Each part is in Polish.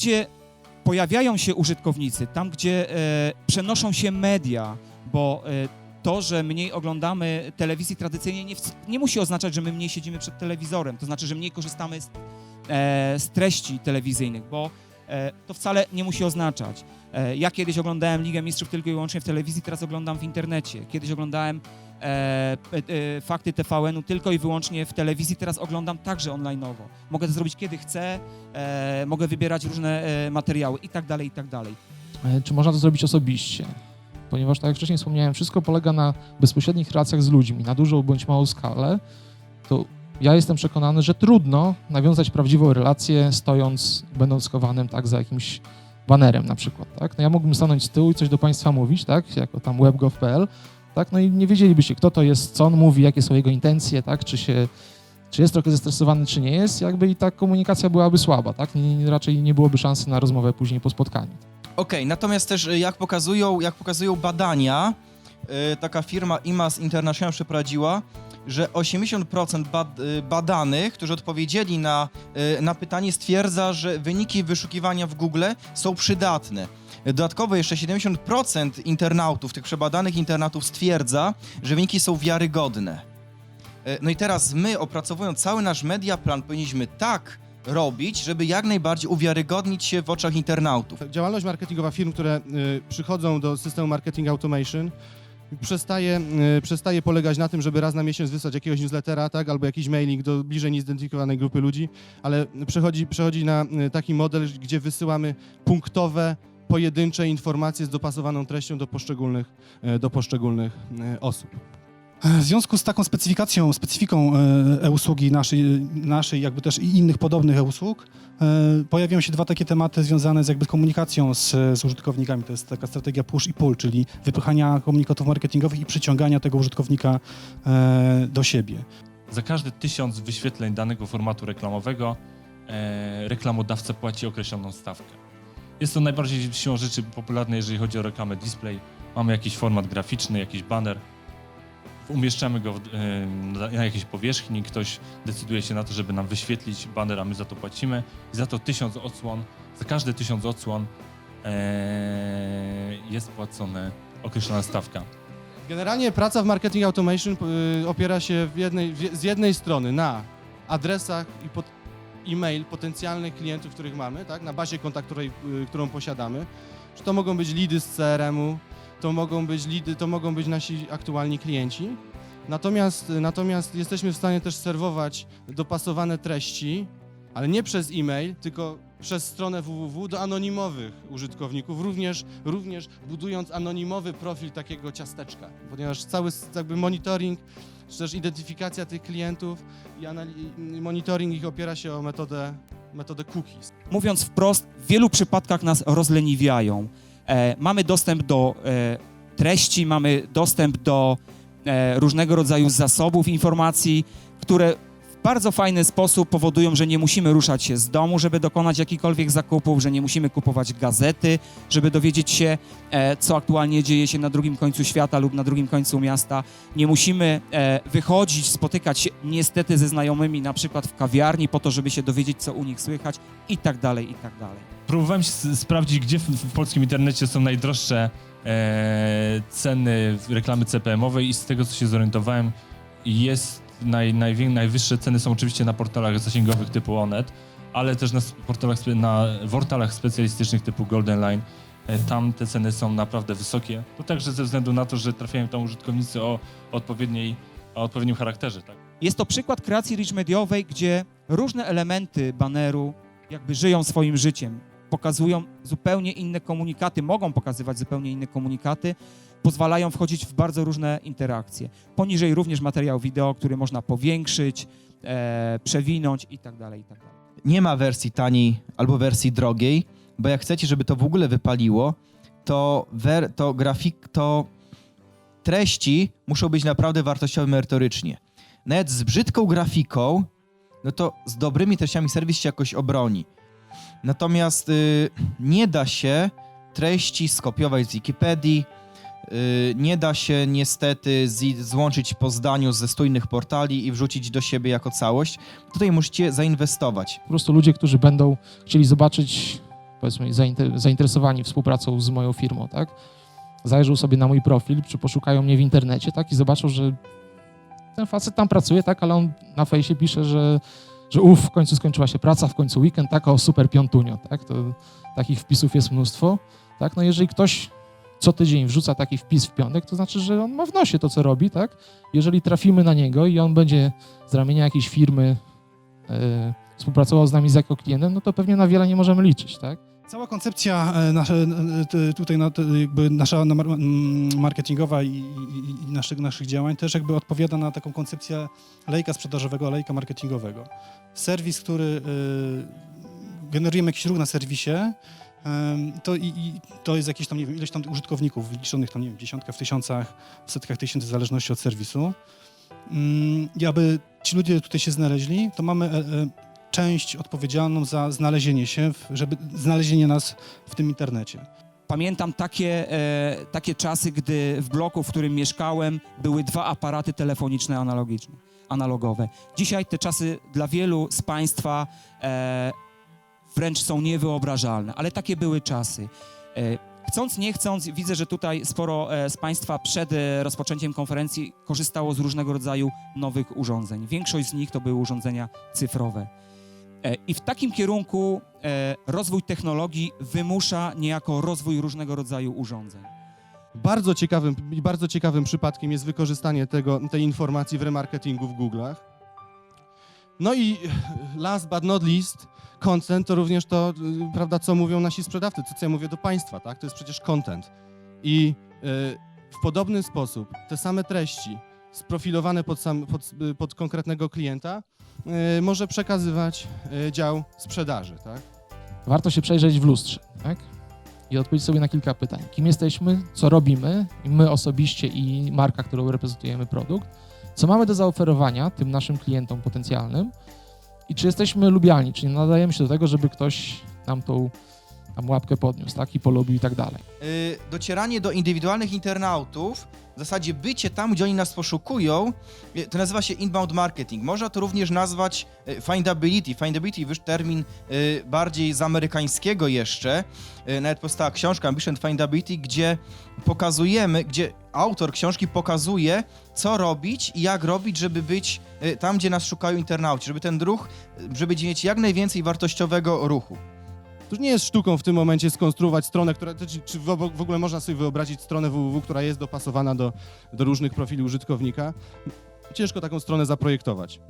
gdzie pojawiają się użytkownicy, tam, gdzie e, przenoszą się media, bo e, to, że mniej oglądamy telewizji tradycyjnej, nie, nie musi oznaczać, że my mniej siedzimy przed telewizorem. To znaczy, że mniej korzystamy z, e, z treści telewizyjnych, bo to wcale nie musi oznaczać. Ja kiedyś oglądałem Ligę Mistrzów tylko i wyłącznie w telewizji, teraz oglądam w internecie. Kiedyś oglądałem e, e, fakty TVN-u tylko i wyłącznie w telewizji, teraz oglądam także online'owo. Mogę to zrobić kiedy chcę, e, mogę wybierać różne e, materiały i tak dalej, i tak dalej. E, Czy można to zrobić osobiście? Ponieważ, tak jak wcześniej wspomniałem, wszystko polega na bezpośrednich relacjach z ludźmi, na dużą bądź małą skalę, to ja jestem przekonany, że trudno nawiązać prawdziwą relację stojąc, będąc schowanym tak za jakimś banerem na przykład, tak? No ja mógłbym stanąć z tyłu i coś do Państwa mówić, tak? Jako tam webgov.pl, tak? No i nie wiedzielibyście, kto to jest, co on mówi, jakie są jego intencje, tak? Czy się czy jest trochę zestresowany, czy nie jest, jakby i ta komunikacja byłaby słaba, tak? Nie, raczej nie byłoby szansy na rozmowę później po spotkaniu. Okej, natomiast też y, jak pokazują, jak pokazują badania, y, taka firma IMAS International przeprowadziła, że 80% bad, y, badanych, którzy odpowiedzieli na, na pytanie, stwierdza, że wyniki wyszukiwania w Google są przydatne. Dodatkowo jeszcze 70% internautów, tych przebadanych internautów stwierdza, że wyniki są wiarygodne. Y, No i teraz my, opracowując cały nasz media plan, powinniśmy tak robić, żeby jak najbardziej uwiarygodnić się w oczach internautów. Działalność marketingowa firm, które y, przychodzą do systemu marketing automation, przestaje, y, przestaje polegać na tym, żeby raz na miesiąc wysłać jakiegoś newslettera, tak, albo jakiś mailing do bliżej niezidentyfikowanej grupy ludzi, ale przechodzi, przechodzi na y, taki model, gdzie wysyłamy punktowe, pojedyncze informacje z dopasowaną treścią do poszczególnych, y, do poszczególnych y, osób. W związku z taką specyfikacją, specyfiką e, e-usługi naszej, naszej, jakby też i innych podobnych e-usług, e, pojawiają się dwa takie tematy związane z jakby komunikacją z, z użytkownikami. To jest taka strategia push i pull, czyli wypychania komunikatów marketingowych i przyciągania tego użytkownika e, do siebie. Za każdy tysiąc wyświetleń danego formatu reklamowego e, reklamodawca płaci określoną stawkę. Jest to najbardziej siłą rzeczy popularne, jeżeli chodzi o reklamę display. Mamy jakiś format graficzny, jakiś banner, umieszczamy go w, e, na jakiejś powierzchni, ktoś decyduje się na to, żeby nam wyświetlić banner, a my za to płacimy. I za to tysiąc odsłon, za każde tysiąc odsłon e, jest płacona określona stawka. Generalnie praca w marketing automation y, opiera się jednej, z jednej strony na adresach i pod e-mail potencjalnych klientów, których mamy, tak, na bazie konta, której, y, którą posiadamy. Czy to mogą być lidy z CRM-u, to mogą być lidy, to mogą być nasi aktualni klienci. Natomiast, natomiast jesteśmy w stanie też serwować dopasowane treści, ale nie przez e-mail, tylko przez stronę www do anonimowych użytkowników, również, również budując anonimowy profil takiego ciasteczka, ponieważ cały jakby monitoring, czy też identyfikacja tych klientów i, monitoring ich opiera się o metodę, metodę cookies. Mówiąc wprost, w wielu przypadkach nas rozleniwiają. E, mamy dostęp do e, treści, mamy dostęp do e, różnego rodzaju zasobów informacji, które bardzo fajny sposób powodują, że nie musimy ruszać się z domu, żeby dokonać jakichkolwiek zakupów, że nie musimy kupować gazety, żeby dowiedzieć się, e, co aktualnie dzieje się na drugim końcu świata lub na drugim końcu miasta. Nie musimy e, wychodzić, spotykać się niestety ze znajomymi, na przykład w kawiarni, po to, żeby się dowiedzieć, co u nich słychać i tak dalej, i tak dalej. Próbowałem sprawdzić, gdzie w, w polskim internecie są najdroższe e, ceny reklamy CPM-owej i z tego, co się zorientowałem, jest naj, najwię- najwyższe ceny są oczywiście na portalach zasięgowych typu Onet, ale też na portalach, na portalach specjalistycznych typu Golden Line. E, Tam te ceny są naprawdę wysokie. To także ze względu na to, że trafiają tam użytkownicy o odpowiedniej, o odpowiednim charakterze. Tak? Jest to przykład kreacji rich mediowej, gdzie różne elementy baneru jakby żyją swoim życiem, pokazują zupełnie inne komunikaty, mogą pokazywać zupełnie inne komunikaty, pozwalają wchodzić w bardzo różne interakcje. Poniżej również materiał wideo, który można powiększyć, e, przewinąć i tak dalej, i tak nie ma wersji taniej albo wersji drogiej, bo jak chcecie, żeby to w ogóle wypaliło, to, wer, to grafik, to treści muszą być naprawdę wartościowe merytorycznie. Nawet z brzydką grafiką, no to z dobrymi treściami serwis się jakoś obroni. Natomiast y, nie da się treści skopiować z Wikipedii, nie da się niestety złączyć po zdaniu ze stójnych portali i wrzucić do siebie jako całość. Tutaj musicie zainwestować. Po prostu ludzie, którzy będą chcieli zobaczyć powiedzmy zainter- zainteresowani współpracą z moją firmą, tak, zajrzą sobie na mój profil, czy poszukają mnie w internecie, tak, i zobaczą, że ten facet tam pracuje, tak, ale on na fejsie pisze, że, że uff, w końcu skończyła się praca, w końcu weekend, tak, o super piątunio, tak, to takich wpisów jest mnóstwo, tak, no jeżeli ktoś co tydzień wrzuca taki wpis w piątek, to znaczy, że on ma w nosie to, co robi, tak, jeżeli trafimy na niego i on będzie z ramienia jakiejś firmy e, współpracował z nami jako klientem, no to pewnie na wiele nie możemy liczyć, tak? Cała koncepcja e, nasze, e, tutaj t- jakby nasza mm, marketingowa i, i, i naszych, naszych działań też jakby odpowiada na taką koncepcję lejka sprzedażowego, lejka marketingowego. Serwis, który generujemy jakiś ruch na serwisie, to, i, i to jest jakieś tam, nie wiem, ileś tam użytkowników, liczonych tam, nie wiem, w dziesiątkach, w tysiącach, w setkach tysięcy, w zależności od serwisu. Mm, I aby ci ludzie tutaj się znaleźli, to mamy e, e, część odpowiedzialną za znalezienie się, żeby znalezienie nas w tym internecie. Pamiętam takie, e, takie czasy, gdy w bloku, w którym mieszkałem, były dwa aparaty telefoniczne analogiczne, analogowe. Dzisiaj te czasy dla wielu z Państwa wręcz są niewyobrażalne, ale takie były czasy. E, chcąc, nie chcąc, widzę, że tutaj sporo e, z Państwa przed e, rozpoczęciem konferencji korzystało z różnego rodzaju nowych urządzeń. Większość z nich to były urządzenia cyfrowe. I w takim kierunku rozwój technologii wymusza niejako rozwój różnego rodzaju urządzeń. Bardzo ciekawym, bardzo ciekawym przypadkiem jest wykorzystanie tego, tej informacji w remarketingu w Google'ach. No i last but not least, content to również to, y, prawda, co mówią nasi sprzedawcy, to co ja mówię do państwa, tak? To jest przecież content. I y, w podobny sposób te same treści sprofilowane pod, sam, pod, y, pod konkretnego klienta może przekazywać dział sprzedaży, tak? Warto się przejrzeć w lustrze, tak? I odpowiedzieć sobie na kilka pytań. Kim jesteśmy, co robimy, my osobiście i marka, którą reprezentujemy produkt, co mamy do zaoferowania tym naszym klientom potencjalnym? I czy jesteśmy lubialni, czy nie nadajemy się do tego, żeby ktoś nam tą tam łapkę podniósł, tak? I polubił i tak dalej. Y, docieranie do indywidualnych internautów, w zasadzie bycie tam, gdzie oni nas poszukują, y, to nazywa się inbound marketing. Można to również nazwać y, findability. Findability, już termin bardziej z amerykańskiego jeszcze. Y, Nawet powstała książka Ambition Findability, gdzie pokazujemy, gdzie autor książki pokazuje, co robić i jak robić, żeby być tam, gdzie nas szukają internauci, żeby ten ruch, żeby mieć jak najwięcej wartościowego ruchu. To już nie jest sztuką w tym momencie skonstruować stronę, która, czy, czy w, ogóle można sobie wyobrazić stronę www, która jest dopasowana do, do różnych profili użytkownika. Ciężko taką stronę zaprojektować.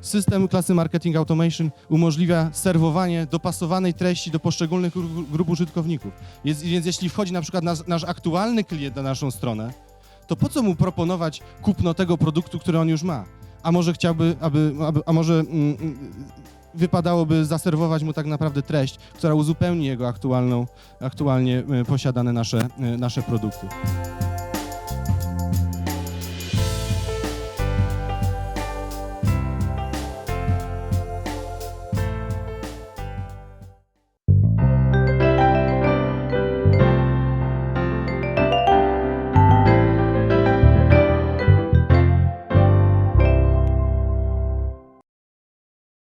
System klasy Marketing Automation umożliwia serwowanie dopasowanej treści do poszczególnych gru- grup użytkowników. Jest, więc jeśli wchodzi na przykład nasz, nasz aktualny klient na naszą stronę, to po co mu proponować kupno tego produktu, który on już ma? A może chciałby, aby, aby a może mm, mm, wypadałoby zaserwować mu tak naprawdę treść, która uzupełni jego aktualną, aktualnie e, posiadane nasze, e, nasze produkty.